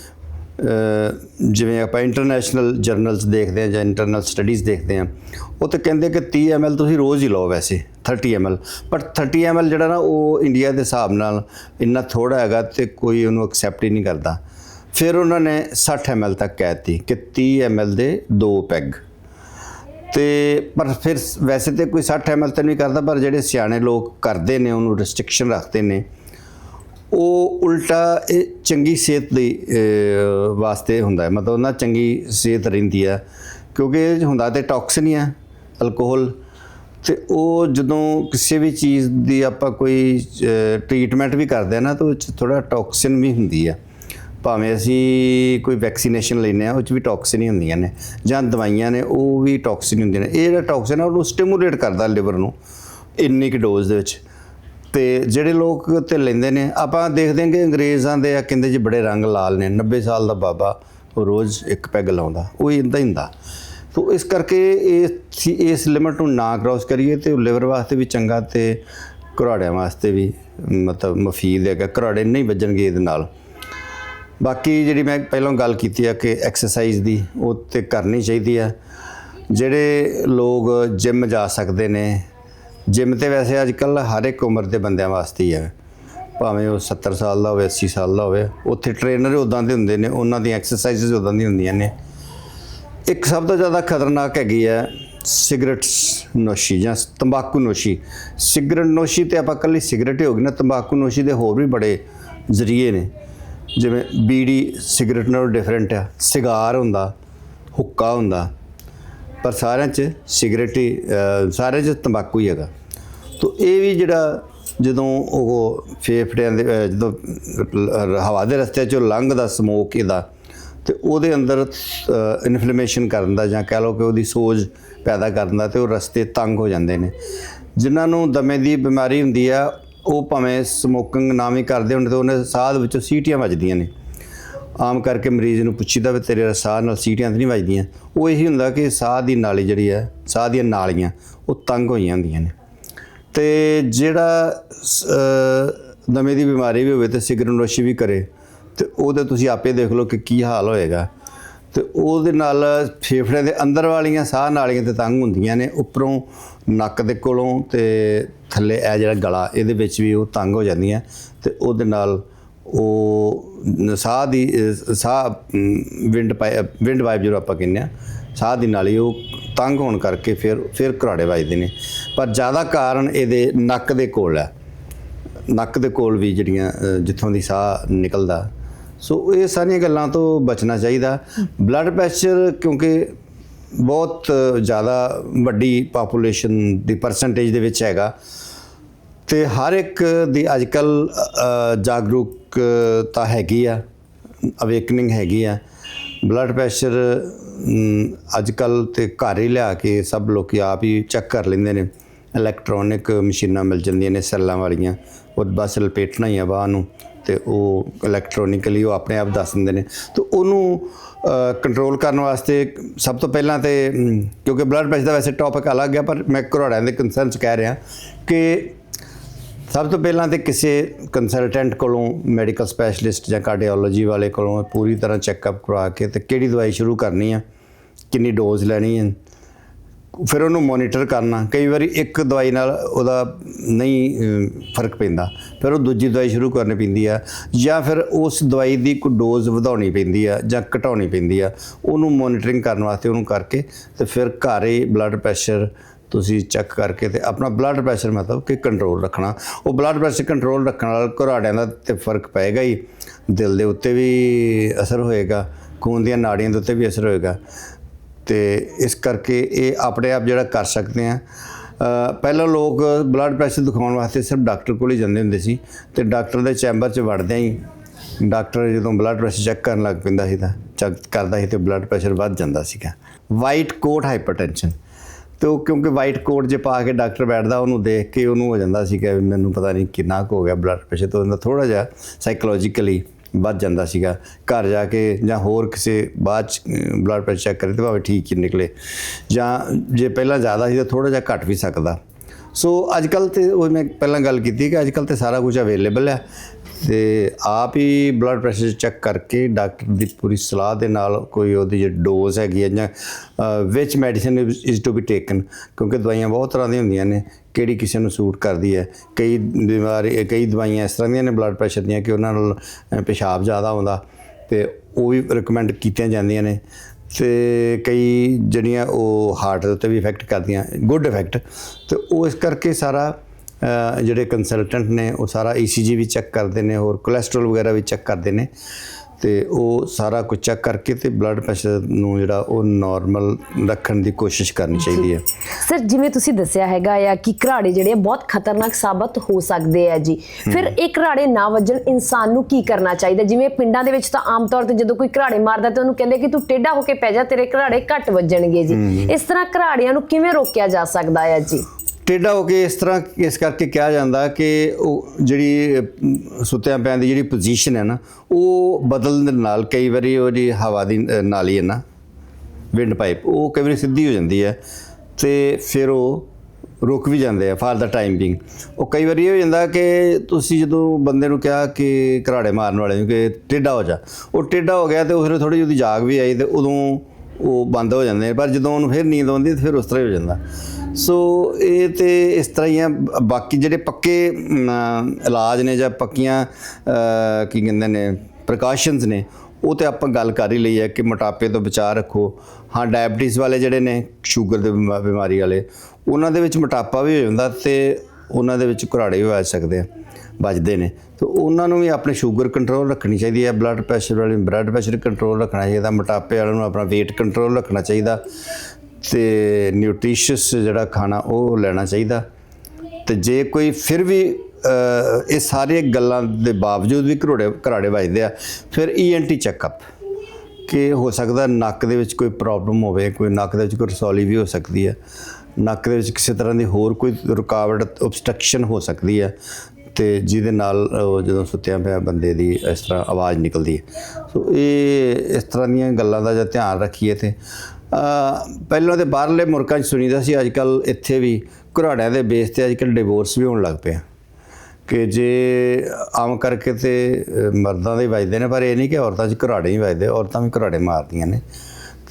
ਜਿਵੇਂ ਆਪਾਂ ਇੰਟਰਨੈਸ਼ਨਲ ਜਰਨਲਸ ਦੇਖਦੇ ਆ ਜਾਂ ਇੰਟਰਨਲ ਸਟੱਡੀਜ਼ ਦੇਖਦੇ ਆ ਉਹ ਤੇ ਕਹਿੰਦੇ ਕਿ 30 ml ਤੁਸੀਂ ਰੋਜ਼ ਹੀ ਲਓ ਵੈਸੇ 30 ml ਪਰ 30 ml ਜਿਹੜਾ ਨਾ ਉਹ ਇੰਡੀਆ ਦੇ ਹਿਸਾਬ ਨਾਲ ਇੰਨਾ ਥੋੜਾ ਹੈਗਾ ਤੇ ਕੋਈ ਉਹਨੂੰ ਐਕਸੈਪਟ ਹੀ ਨਹੀਂ ਕਰਦਾ। ਫਿਰ ਉਹਨਾਂ ਨੇ 60 ml ਤੱਕ ਕਹਿਤੀ ਕਿ 30 ml ਦੇ ਦੋ ਪੈਗ। ਤੇ ਪਰ ਫਿਰ ਵੈਸੇ ਤੇ ਕੋਈ 60 ml ਤਾਂ ਨਹੀਂ ਕਰਦਾ, ਪਰ ਜਿਹੜੇ ਸਿਆਣੇ ਲੋਕ ਕਰਦੇ ਨੇ, ਉਹਨੂੰ ਰੈਸਟ੍ਰਿਕਸ਼ਨ ਰੱਖਦੇ ਨੇ, ਉਹ ਉਲਟਾ ਇਹ ਚੰਗੀ ਸਿਹਤ ਦੀ ਵਾਸਤੇ ਹੁੰਦਾ ਹੈ। ਮਤਲਬ ਉਹਨਾਂ ਚੰਗੀ ਸਿਹਤ ਰਹਿੰਦੀ ਆ ਕਿਉਂਕਿ ਇਹ ਹੁੰਦਾ ਤੇ ਟੌਕਸਿਨ ਹੀ ਆ ਅਲਕੋਹਲ ਤੇ ਉਹ ਜਦੋਂ ਕਿਸੇ ਵੀ ਚੀਜ਼ ਦੀ ਆਪਾਂ ਕੋਈ ਟ੍ਰੀਟਮੈਂਟ ਵੀ ਕਰਦੇ ਆ ਨਾ, ਤਾਂ ਉਹ 'ਚ ਥੋੜਾ ਟੌਕਸਿਨ ਵੀ ਹੁੰਦੀ ਆ ਭਾਵੇਂ ਅਸੀਂ ਕੋਈ ਵੈਕਸੀਨੇਸ਼ਨ ਲੈਨੇ ਆ ਉਹ 'ਚ ਵੀ ਟੌਕਸਿਨ ਹੀ ਹੁੰਦੀਆਂ ਨੇ, ਜਾਂ ਦਵਾਈਆਂ ਨੇ, ਉਹ ਵੀ ਟੌਕਸਿਨ ਹੁੰਦੀਆਂ ਨੇ। ਇਹ ਜਿਹੜਾ ਟੌਕਸਿਨ ਆ, ਉਹਨੂੰ ਸਟਿਮੂਲੇਟ ਕਰਦਾ ਲਿਵਰ ਨੂੰ ਇੰਨੀ ਕਿ ਡੋਜ਼ ਦੇ ਵਿੱਚ। ਤੇ ਜਿਹੜੇ ਲੋਕ ਤੇ ਲੈਂਦੇ ਨੇ, ਆਪਾਂ ਦੇਖਦੇ ਹਾਂ ਕਿ ਅੰਗਰੇਜ਼ਾਂ ਦੇ ਆ, ਕਹਿੰਦੇ ਜੀ ਬੜੇ ਰੰਗ ਲਾਲ ਨੇ 90 ਸਾਲ ਦਾ ਬਾਬਾ, ਉਹ ਰੋਜ਼ ਇੱਕ ਪੈਗ ਲਾਉਂਦਾ, ਉਹ ਇੰਦਾ ਹੀ ਹੁੰਦਾ। ਸੋ ਇਸ ਕਰਕੇ ਇਸ ਇਸ ਲਿਮਟ ਨੂੰ ਨਾ ਕ੍ਰਾਸ ਕਰੀਏ ਤੇ ਲਿਵਰ ਵਾਸਤੇ ਵੀ ਚੰਗਾ ਤੇ ਘਰਾੜਿਆਂ ਵਾਸਤੇ ਵੀ, ਮਤਲਬ ਮਫੀਦ ਹੈਗਾ, ਘਰਾੜੇ ਨਹੀਂ ਵੱਜਣਗੇ ਇਹਦੇ ਨਾਲ। ਬਾਕੀ ਜਿਹੜੀ ਮੈਂ ਪਹਿਲਾਂ ਗੱਲ ਕੀਤੀ ਆ ਕਿ ਐਕਸਰਸਾਈਜ਼ ਦੀ, ਉਹ ਤੇ ਕਰਨੀ ਚਾਹੀਦੀ ਆ। ਜਿਹੜੇ ਲੋਕ ਜਿਮ ਜਾ ਸਕਦੇ ਨੇ ਜਿਮ ਤੇ ਵੈਸੇ ਅੱਜ ਕੱਲ ਹਰ ਇੱਕ ਉਮਰ ਦੇ ਬੰਦਿਆਂ ਵਾਸਤੇ ਹੀ ਹੈ ਭਾਵੇਂ ਉਹ 70 ਸਾਲ ਦਾ ਹੋਵੇ 80 ਸਾਲ ਦਾ ਹੋਵੇ, ਉੱਥੇ ਟ੍ਰੇਨਰ ਉਦਾਂ ਦੇ ਹੁੰਦੇ ਨੇ, ਉਹਨਾਂ ਦੀਆਂ ਐਕਸਰਸਾਈਜ਼ਸ ਉਦਾਂ ਦੀਆਂ ਹੁੰਦੀਆਂ ਨੇ। ਇੱਕ ਸਭ ਤੋਂ ਜ਼ਿਆਦਾ ਖਤਰਨਾਕ ਹੈਗੀ ਹੈ ਸਿਗਰਟਸ ਨੋਸ਼ੀ ਜਾਂ ਤੰਬਾਕੂ ਨੋਸ਼ੀ। ਸਿਗਰਟ ਨੋਸ਼ੀ ਤੇ ਆਪਾਂ ਕੱਲੀ ਸਿਗਰਟ ਹੀ ਹੋ ਗਈ ਨਾ, ਤੰਬਾਕੂ ਨੋਸ਼ੀ ਦੇ ਹੋਰ ਵੀ ਬੜੇ ਜ਼ਰੀਏ ਨੇ। ਜਿਵੇਂ ਬੀੜੀ ਸਿਗਰਟ ਨਾਲੋਂ ਡਿਫਰੈਂਟ ਆ, ਸਿਗਾਰ ਹੁੰਦਾ, ਹੁੱਕਾ ਹੁੰਦਾ, ਪਰ ਸਾਰਿਆਂ 'ਚ ਸਿਗਰਟ ਹੀ ਸਾਰਿਆਂ 'ਚ ਤੰਬਾਕੂ ਹੀ ਹੈਗਾ। ਤੋ ਇਹ ਵੀ ਜਿਹੜਾ ਜਦੋਂ ਉਹ ਫੇਫੜਿਆਂ ਦੇ ਜਦੋਂ ਹਵਾ ਦੇ ਰਸਤੇ 'ਚੋਂ ਲੰਘਦਾ ਸਮੋਕ ਇਹਦਾ, ਤੇ ਉਹਦੇ ਅੰਦਰ ਇਨਫਲੇਮੇਸ਼ਨ ਕਰਨ ਦਾ ਜਾਂ ਕਹਿ ਲਓ ਕਿ ਉਹਦੀ ਸੋਜ ਪੈਦਾ ਕਰਨ ਦਾ ਤੇ ਉਹ ਰਸਤੇ ਤੰਗ ਹੋ ਜਾਂਦੇ ਨੇ। ਜਿਨ੍ਹਾਂ ਨੂੰ ਦਮੇ ਦੀ ਬਿਮਾਰੀ ਹੁੰਦੀ ਆ ਉਹ ਭਾਵੇਂ ਸਮੋਕਿੰਗ ਨਾ ਵੀ ਕਰਦੇ ਹੁੰਦੇ ਤਾਂ ਉਹਨੇ ਸਾਹ ਦੇ ਵਿੱਚੋਂ ਸੀਟੀਆਂ ਵੱਜਦੀਆਂ ਨੇ। ਆਮ ਕਰਕੇ ਮਰੀਜ਼ ਨੂੰ ਪੁੱਛੀਦਾ ਵੀ ਤੇਰੇ ਸਾਹ ਨਾਲ ਸੀਟੀਆਂ ਤਾਂ ਨਹੀਂ ਵੱਜਦੀਆਂ। ਉਹ ਇਹੀ ਹੁੰਦਾ ਕਿ ਸਾਹ ਦੀ ਨਾਲੀ ਜਿਹੜੀ ਹੈ, ਸਾਹ ਦੀਆਂ ਨਾਲੀਆਂ, ਉਹ ਤੰਗ ਹੋਈਆਂ ਹੁੰਦੀਆਂ ਨੇ। ਤੇ ਜਿਹੜਾ ਦਮੇ ਦੀ ਬਿਮਾਰੀ ਵੀ ਹੋਵੇ ਤੇ ਸਿਗਰਨੋਸ਼ੀ ਵੀ ਕਰੇ, ਤੇ ਉਹਦੇ ਤੁਸੀਂ ਆਪੇ ਦੇਖ ਲਓ ਕਿ ਕੀ ਹਾਲ ਹੋਏਗਾ। ਤੇ ਉਹਦੇ ਨਾਲ ਫੇਫੜਿਆਂ ਦੇ ਅੰਦਰ ਵਾਲੀਆਂ ਸਾਹ ਨਾਲੀਆਂ ਤੇ ਤੰਗ ਹੁੰਦੀਆਂ ਨੇ, ਉੱਪਰੋਂ ਨੱਕ ਦੇ ਕੋਲੋਂ ਤੇ ਥੱਲੇ ਇਹ ਜਿਹੜਾ ਗਲਾ ਇਹਦੇ ਵਿੱਚ ਵੀ ਉਹ ਤੰਗ ਹੋ ਜਾਂਦੀਆਂ ਤੇ ਉਹਦੇ ਨਾਲ ਉਹ ਸਾਹ ਦੀ ਸਾਹ ਵਿੰਡ ਵਿੰਡ ਵਾਈਬ ਜਿਹੜਾ ਆਪਾਂ ਕਹਿੰਦੇ ਆ ਸਾਹ ਦੀ ਨਾਲੀ ਉਹ ਤੰਗ ਹੋਣ ਕਰਕੇ ਫਿਰ ਫਿਰ ਘਰਾੜੇ ਵੱਜਦੇ ਨੇ। ਪਰ ਜ਼ਿਆਦਾ ਕਾਰਨ ਇਹਦੇ ਨੱਕ ਦੇ ਕੋਲ ਹੈ। ਨੱਕ ਦੇ ਕੋਲ ਵੀ ਜਿਹੜੀਆਂ ਜਿੱਥੋਂ ਦੀ ਸਾਹ ਨਿਕਲਦਾ। ਸੋ ਇਹ ਸਾਰੀਆਂ ਗੱਲਾਂ ਤੋਂ ਬਚਣਾ ਚਾਹੀਦਾ। ਬਲੱਡ ਪ੍ਰੈਸ਼ਰ ਕਿਉਂਕਿ ਬਹੁਤ ਜ਼ਿਆਦਾ ਵੱਡੀ ਪਾਪੂਲੇਸ਼ਨ ਦੀ ਪਰਸੈਂਟੇਜ ਦੇ ਵਿੱਚ ਹੈਗਾ ਤੇ ਹਰ ਇੱਕ ਦੀ ਅੱਜਕੱਲ ਜਾਗਰੂਕਤਾ ਹੈਗੀ ਆ ਅਵੇਕਨਿੰਗ ਹੈਗੀ ਆ। ਬਲੱਡ ਪ੍ਰੈਸ਼ਰ ਅੱਜਕੱਲ ਤੇ ਘਰ ਹੀ ਲਿਆ ਕੇ ਸਭ ਲੋਕ ਆਪ ਹੀ ਚੈੱਕ ਕਰ ਲੈਂਦੇ ਨੇ। ਇਲੈਕਟ੍ਰੋਨਿਕ ਮਸ਼ੀਨਾਂ ਮਿਲ ਜਾਂਦੀਆਂ ਨੇ ਸੈੱਲਾਂ ਵਾਲੀਆਂ, ਉਹ ਬਸ ਲਪੇਟਣਾ ਹੀ ਆ ਬਾਹ ਨੂੰ ਤੇ ਉਹ ਇਲੈਕਟ੍ਰੋਨਿਕਲੀ ਉਹ ਆਪਣੇ ਆਪ ਦੱਸ ਦਿੰਦੇ ਨੇ। ਤੇ ਉਹਨੂੰ ਕੰਟਰੋਲ ਕਰਨ ਵਾਸਤੇ ਸਭ ਤੋਂ ਪਹਿਲਾਂ ਤੇ ਕਿਉਂਕਿ ਬਲੱਡ ਪ੍ਰੈਸ਼ਰ ਦਾ ਵੈਸੇ ਟੌਪਿਕ ਅਲੱਗ ਹੈ ਪਰ ਮੈਂ ਘਰੋੜਿਆਂ ਦੇ ਕੰਸਰਨ ਚ ਕਹਿ ਰਿਹਾ ਕਿ ਸਭ ਤੋਂ ਪਹਿਲਾਂ ਤੇ ਕਿਸੇ ਕੰਸਲਟੈਂਟ ਕੋਲੋਂ ਮੈਡੀਕਲ ਸਪੈਸ਼ਲਿਸਟ ਜਾਂ ਕਾਰਡੀਓਲੋਜੀ ਵਾਲੇ ਕੋਲੋਂ ਪੂਰੀ ਤਰ੍ਹਾਂ ਚੈੱਕਅਪ ਕਰਵਾ ਕੇ ਤੇ ਕਿਹੜੀ ਦਵਾਈ ਸ਼ੁਰੂ ਕਰਨੀ ਆ, ਕਿੰਨੀ ਡੋਜ਼ ਲੈਣੀ ਹੈ ਫਿਰ ਉਹਨੂੰ ਮੋਨੀਟਰ ਕਰਨਾ। ਕਈ ਵਾਰੀ ਇੱਕ ਦਵਾਈ ਨਾਲ ਉਹਦਾ ਨਹੀਂ ਫ਼ਰਕ ਪੈਂਦਾ। ਫਿਰ ਉਹ ਦੂਜੀ ਦਵਾਈ ਸ਼ੁਰੂ ਕਰਨੀ ਪੈਂਦੀ ਆ, ਜਾਂ ਫਿਰ ਉਸ ਦਵਾਈ ਦੀ ਕੋਈ ਡੋਜ਼ ਵਧਾਉਣੀ ਪੈਂਦੀ ਆ ਜਾਂ ਘਟਾਉਣੀ ਪੈਂਦੀ ਆ, ਉਹਨੂੰ ਮੋਨੀਟਰਿੰਗ ਕਰਨ ਵਾਸਤੇ ਉਹਨੂੰ ਕਰਕੇ ਤੇ ਫਿਰ ਘਰ ਹੀ ਬਲੱਡ ਪ੍ਰੈਸ਼ਰ ਤੁਸੀਂ ਚੈੱਕ ਕਰਕੇ ਤੇ ਆਪਣਾ ਬਲੱਡ ਪ੍ਰੈਸ਼ਰ ਮਤਲਬ ਕਿ ਕੰਟਰੋਲ ਰੱਖਣਾ। ਉਹ ਬਲੱਡ ਪ੍ਰੈਸ਼ਰ ਕੰਟਰੋਲ ਰੱਖਣ ਨਾਲ ਘਰਾੜਿਆਂ ਦਾ ਤੇ ਫ਼ਰਕ ਪਏਗਾ ਹੀ। ਦਿਲ ਦੇ ਉੱਤੇ ਵੀ ਅਸਰ ਹੋਏਗਾ, ਖੂਨ ਦੀਆਂ ਨਾੜੀਆਂ ਦੇ ਉੱਤੇ ਵੀ ਅਸਰ ਹੋਏਗਾ। ਤੇ ਇਸ ਕਰਕੇ ਇਹ ਆਪਣੇ ਆਪ ਜਿਹੜਾ ਕਰ ਸਕਦੇ ਆ। ਪਹਿਲਾਂ ਲੋਕ ਬਲੱਡ ਪ੍ਰੈਸ਼ਰ ਦਿਖਾਉਣ ਵਾਸਤੇ ਸਿਰਫ ਡਾਕਟਰ ਕੋਲ ਹੀ ਜਾਂਦੇ ਹੁੰਦੇ ਸੀ ਤੇ ਡਾਕਟਰ ਦੇ ਚੈਂਬਰ 'ਚ ਵੜਦਿਆਂ ਹੀ। ਡਾਕਟਰ ਜਦੋਂ ਬਲੱਡ ਪ੍ਰੈਸ਼ਰ ਚੈੱਕ ਕਰਨ ਲੱਗ ਪੈਂਦਾ ਸੀ ਤਾਂ ਚੈੱਕ ਕਰਦਾ ਸੀ ਤੇ ਬਲੱਡ ਪ੍ਰੈਸ਼ਰ ਵੱਧ ਜਾਂਦਾ ਸੀਗਾ। ਵਾਈਟ ਕੋਟ ਹਾਈਪਰਟੈਂਸ਼ਨ ਤੇ ਉਹ ਕਿਉਂਕਿ ਵਾਈਟ ਕੋਟ ਜੇ ਪਾ ਕੇ ਡਾਕਟਰ ਬੈਠਦਾ, ਉਹਨੂੰ ਦੇਖ ਕੇ ਉਹਨੂੰ ਹੋ ਜਾਂਦਾ ਸੀ ਕਿ ਮੈਨੂੰ ਪਤਾ ਨਹੀਂ ਕਿੰਨਾ ਕੁ ਹੋ ਗਿਆ ਬਲੱਡ ਪ੍ਰੈਸ਼ਰ ਤੋਂ ਉਹਦਾ ਥੋੜਾ ਜਿਹਾ ਸਾਈਕੋਲੋਜੀਕਲੀ ਵੱਧ ਜਾਂਦਾ ਸੀਗਾ। ਘਰ ਜਾ ਕੇ ਜਾਂ ਹੋਰ ਕਿਸੇ ਬਾਅਦ ਚ ਬਲੱਡ ਪ੍ਰੈਸ਼ਰ ਚੈੱਕ ਕਰੇ ਤੇ ਭਾਵੇਂ ਠੀਕ ਹੀ ਨਿਕਲੇ। ਜਾਂ ਜੇ ਪਹਿਲਾਂ ਜ਼ਿਆਦਾ ਸੀ ਤਾਂ ਥੋੜਾ ਜਿਹਾ ਘਟ ਵੀ ਸਕਦਾ। ਸੋ ਅੱਜ ਕੱਲ ਤੇ ਉਹ ਮੈਂ ਪਹਿਲਾਂ ਗੱਲ ਕੀਤੀ ਕਿ ਅੱਜ ਕੱਲ ਤੇ ਸਾਰਾ ਕੁਝ ਅਵੇਲੇਬਲ ਹੈ। ਤੇ ਆਪ ਹੀ ਬਲੱਡ ਪ੍ਰੈਸ਼ਰ ਚੈੱਕ ਕਰਕੇ ਡਾਕਟਰ ਦੀ ਪੂਰੀ ਸਲਾਹ ਦੇ ਨਾਲ ਕੋਈ ਉਹਦੀ ਜਿਹੜੀ ਡੋਜ਼ ਹੈਗੀ ਹੈ ਜਾਂ ਵਿਚ medicine is to be taken ਕਿਉਂਕਿ ਦਵਾਈਆਂ ਬਹੁਤ ਤਰ੍ਹਾਂ ਦੀਆਂ ਹੁੰਦੀਆਂ ਨੇ ਕਿਹੜੀ ਕਿਸੇ ਨੂੰ ਸੂਟ ਕਰਦੀ ਹੈ ਕਈ ਬਿਮਾਰੀ ਕਈ ਦਵਾਈਆਂ ਇਸ ਤਰ੍ਹਾਂ ਦੀਆਂ ਨੇ ਬਲੱਡ ਪ੍ਰੈਸ਼ਰ ਦੀਆਂ ਕਿ ਉਹਨਾਂ ਨਾਲ ਅ, ਪਿਸ਼ਾਬ ਜ਼ਿਆਦਾ ਆਉਂਦਾ ਤੇ ਉਹ ਵੀ ਰਿਕਮੈਂਡ ਕੀਤੀਆਂ ਜਾਂਦੀਆਂ ਨੇ ਤੇ ਕਈ ਜਿਹੜੀਆਂ ਉਹ ਹਾਰਟ ਦੇ ਉੱਤੇ ਵੀ ਇਫੈਕਟ ਕਰਦੀਆਂ ਗੁੱਡ ਇਫੈਕਟ ਤੇ ਉਹ ਇਸ ਕਰਕੇ ਸਾਰਾ ਜਿਹੜੇ ਕੰਸਲਟੈਂਟ ਨੇ ਉਹ ਸਾਰਾ ECG ਵੀ ਚੈੱਕ ਕਰਦੇ ਨੇ ਹੋਰ ਕੋਲੇਸਟ੍ਰੋਲ ਵਗੈਰਾ ਵੀ ਚੈੱਕ ਕਰਦੇ ਨੇ ਤੇ ਉਹ ਸਾਰਾ ਕੁਝ ਚੈੱਕ ਕਰਕੇ ਤੇ ਬਲੱਡ ਪ੍ਰੈਸ਼ਰ ਨੂੰ ਜਿਹੜਾ ਉਹ ਨਾਰਮਲ ਰੱਖਣ ਦੀ ਕੋਸ਼ਿਸ਼ ਕਰਨੀ ਚਾਹੀਦੀ ਹੈ। ਸਰ ਜਿਵੇਂ ਤੁਸੀਂ ਦੱਸਿਆ ਹੈਗਾ ਆ ਕਿ ਘਰਾੜੇ ਜਿਹੜੇ ਬਹੁਤ ਖਤਰਨਾਕ ਸਾਬਤ ਹੋ ਸਕਦੇ ਆ ਜੀ। ਫਿਰ ਇਹ ਘਰਾੜੇ ਨਾ ਵੱਜਣ ਇਨਸਾਨ ਨੂੰ ਕੀ ਕਰਨਾ ਚਾਹੀਦਾ? ਜਿਵੇਂ ਪਿੰਡਾਂ ਦੇ ਵਿੱਚ ਤਾਂ ਆਮ ਤੌਰ ਤੇ ਜਦੋਂ ਕੋਈ ਘਰਾੜੇ ਮਾਰਦਾ ਤੇ ਉਹਨੂੰ ਕਹਿੰਦੇ ਕਿ ਤੂੰ ਟੇਢਾ ਹੋ ਕੇ ਪੈ ਜਾ ਤੇਰੇ ਘਰਾੜੇ ਘੱਟ ਵੱਜਣਗੇ ਜੀ। ਇਸ ਤਰ੍ਹਾਂ ਘਰਾੜਿਆਂ ਨੂੰ ਕਿਵੇਂ ਰੋਕਿਆ ਜਾ ਸਕਦਾ ਆ ਜੀ? ਟੇਢਾ ਹੋ ਕੇ ਇਸ ਤਰ੍ਹਾਂ ਇਸ ਕਰਕੇ ਕਿਹਾ ਜਾਂਦਾ ਕਿ ਉਹ ਜਿਹੜੀ ਸੁੱਤਿਆਂ ਪੈਣ ਦੀ ਜਿਹੜੀ ਪੋਜੀਸ਼ਨ ਹੈ ਨਾ, ਉਹ ਬਦਲਣ ਦੇ ਨਾਲ ਕਈ ਵਾਰੀ ਉਹ ਉਹਦੀ ਹਵਾ ਦੀ ਨਾਲੀ ਹੈ ਨਾ ਵਿੰਡ ਪਾਈਪ ਉਹ ਕਈ ਵਾਰੀ ਸਿੱਧੀ ਹੋ ਜਾਂਦੀ ਹੈ ਤੇ ਫਿਰ ਉਹ ਰੁਕ ਵੀ ਜਾਂਦੇ ਆ ਫਾਰ ਦਾ ਟਾਈਮ ਬਿੰਗ ਉਹ ਕਈ ਵਾਰੀ ਇਹ ਹੋ ਜਾਂਦਾ ਕਿ ਤੁਸੀਂ ਜਦੋਂ ਬੰਦੇ ਨੂੰ ਕਿਹਾ ਕਿ ਘਰਾੜੇ ਮਾਰਨ ਵਾਲੇ ਨੂੰ ਕਿ ਟੇਢਾ ਹੋ ਜਾ, ਉਹ ਟੇਢਾ ਹੋ ਗਿਆ ਤੇ ਉਸ ਵੇਲੇ ਥੋੜੀ ਉਹਦੀ ਜਾਗ ਵੀ ਆਈ ਤੇ ਉਦੋਂ ਉਹ ਬੰਦ ਹੋ ਜਾਂਦੇ ਪਰ ਜਦੋਂ ਉਹਨੂੰ ਫਿਰ ਨੀਂਦ ਆਉਂਦੀ ਤੇ ਫਿਰ ਉਸ ਤਰ੍ਹਾਂ ਹੀ ਹੋ ਜਾਂਦਾ। ਸੋ ਇਹ ਤੇ ਇਸ ਤਰ੍ਹਾਂ ਹੀ ਆ। ਬ- ਬਾਕੀ ਜਿਹੜੇ ਪੱਕੇ ਇਲਾਜ ਨੇ ਜਾਂ ਪੱਕੀਆਂ ਕੀ ਕਹਿੰਦੇ ਨੇ ਪ੍ਰਕਾਸ਼ਨਸ ਨੇ, ਉਹ ਤੇ ਆਪਾਂ ਗੱਲ ਕਰ ਹੀ ਲਈ ਹੈ ਕਿ ਮੋਟਾਪੇ ਤੋਂ ਬਚਾਅ ਰੱਖੋ। ਹਾਂ ਡਾਇਬਟੀਜ਼ ਵਾਲੇ ਜਿਹੜੇ ਨੇ ਸ਼ੂਗਰ ਦੇ ਬਿਮਾ- ਬਿਮਾਰੀ ਵਾਲੇ, ਉਹਨਾਂ ਦੇ ਵਿੱਚ ਮੋਟਾਪਾ ਵੀ ਹੋ ਜਾਂਦਾ ਤੇ ਉਹਨਾਂ ਦੇ ਵਿੱਚ ਘੁਰਾੜੇ ਵੀ ਆ ਸਕਦੇ ਆ, ਵੱਜਦੇ ਨੇ। ਤੇ ਉਹਨਾਂ ਨੂੰ ਵੀ ਆਪਣੇ ਸ਼ੂਗਰ ਕੰਟਰੋਲ ਰੱਖਣੀ ਚਾਹੀਦੀ ਹੈ ਬਲੱਡ ਪ੍ਰੈਸ਼ਰ ਵਾਲੇ ਬਲੱਡ ਪ੍ਰੈਸ਼ਰ ਕੰਟਰੋਲ ਰੱਖਣਾ ਚਾਹੀਦਾ, ਮੋਟਾਪੇ ਵਾਲਿਆਂ ਨੂੰ ਆਪਣਾ weight ਕੰਟਰੋਲ ਰੱਖਣਾ ਚਾਹੀਦਾ। ਤੇ ਨਿਊਟ੍ਰੀਸ਼ੀਅਸ ਜਿਹੜਾ ਖਾਣਾ ਉਹ ਲੈਣਾ ਚਾਹੀਦਾ। ਤੇ ਜੇ ਕੋਈ ਫਿਰ ਵੀ ਇਹ ਸਾਰੇ ਗੱਲਾਂ ਦੇ ਬਾਵਜੂਦ ਵੀ ਘਰੋੜੇ, ਘਰਾੜੇ ਵੱਜਦੇ ਆ, ਫਿਰ ਈਐਨਟੀ ਚੈੱਕਅਪ ਕਿ ਹੋ ਸਕਦਾ ਨੱਕ ਦੇ ਵਿੱਚ ਕੋਈ ਪ੍ਰੋਬਲਮ ਹੋਵੇ, ਕੋਈ ਨੱਕ ਦੇ ਵਿੱਚ ਕੋਈ ਰਸੌਲੀ ਵੀ ਹੋ ਸਕਦੀ ਹੈ। ਨੱਕ ਦੇ ਵਿੱਚ ਕਿਸੇ ਤਰ੍ਹਾਂ ਦੀ ਹੋਰ ਕੋਈ ਰੁਕਾਵਟ ਆਬਸਟ੍ਰਕਸ਼ਨ ਹੋ ਸਕਦੀ ਹੈ ਤੇ ਜਿਹਦੇ ਨਾਲ ਉਹ ਜਦੋਂ ਸੁੱਤਿਆ ਪਿਆ ਬੰਦੇ ਦੀ ਇਸ ਤਰ੍ਹਾਂ ਆਵਾਜ਼ ਨਿਕਲਦੀ ਹੈ। ਸੋ ਇਹ ਇਸ ਤਰ੍ਹਾਂ ਦੀਆਂ ਗੱਲਾਂ ਦਾ ਜੇ ਧਿਆਨ ਰੱਖੀਏ ਤੇ ਪਹਿਲਾਂ ਤੇ ਬਾਹਰਲੇ ਮੁਲਕਾਂ 'ਚ ਸੁਣੀਦਾ ਸੀ ਅੱਜ ਕੱਲ ਇੱਥੇ ਵੀ ਘਰਾੜਿਆਂ ਦੇ ਬੇਸ ਤੇ ਅੱਜ ਕੱਲ ਡਿਵੋਰਸ ਵੀ ਹੋਣ ਲੱਗ ਪਿਆ ਕਿ ਜੇ ਆਮ ਕਰਕੇ ਤੇ ਮਰਦਾਂ ਦੇ ਹੀ ਵੱਜਦੇ ਨੇ, ਪਰ ਇਹ ਨਹੀਂ ਕਿ ਔਰਤਾਂ 'ਚ ਘਰਾੜੇ ਹੀ ਵੱਜਦੇ, ਔਰਤਾਂ ਵੀ ਘਰਾੜੇ ਮਾਰਦੀਆਂ ਨੇ।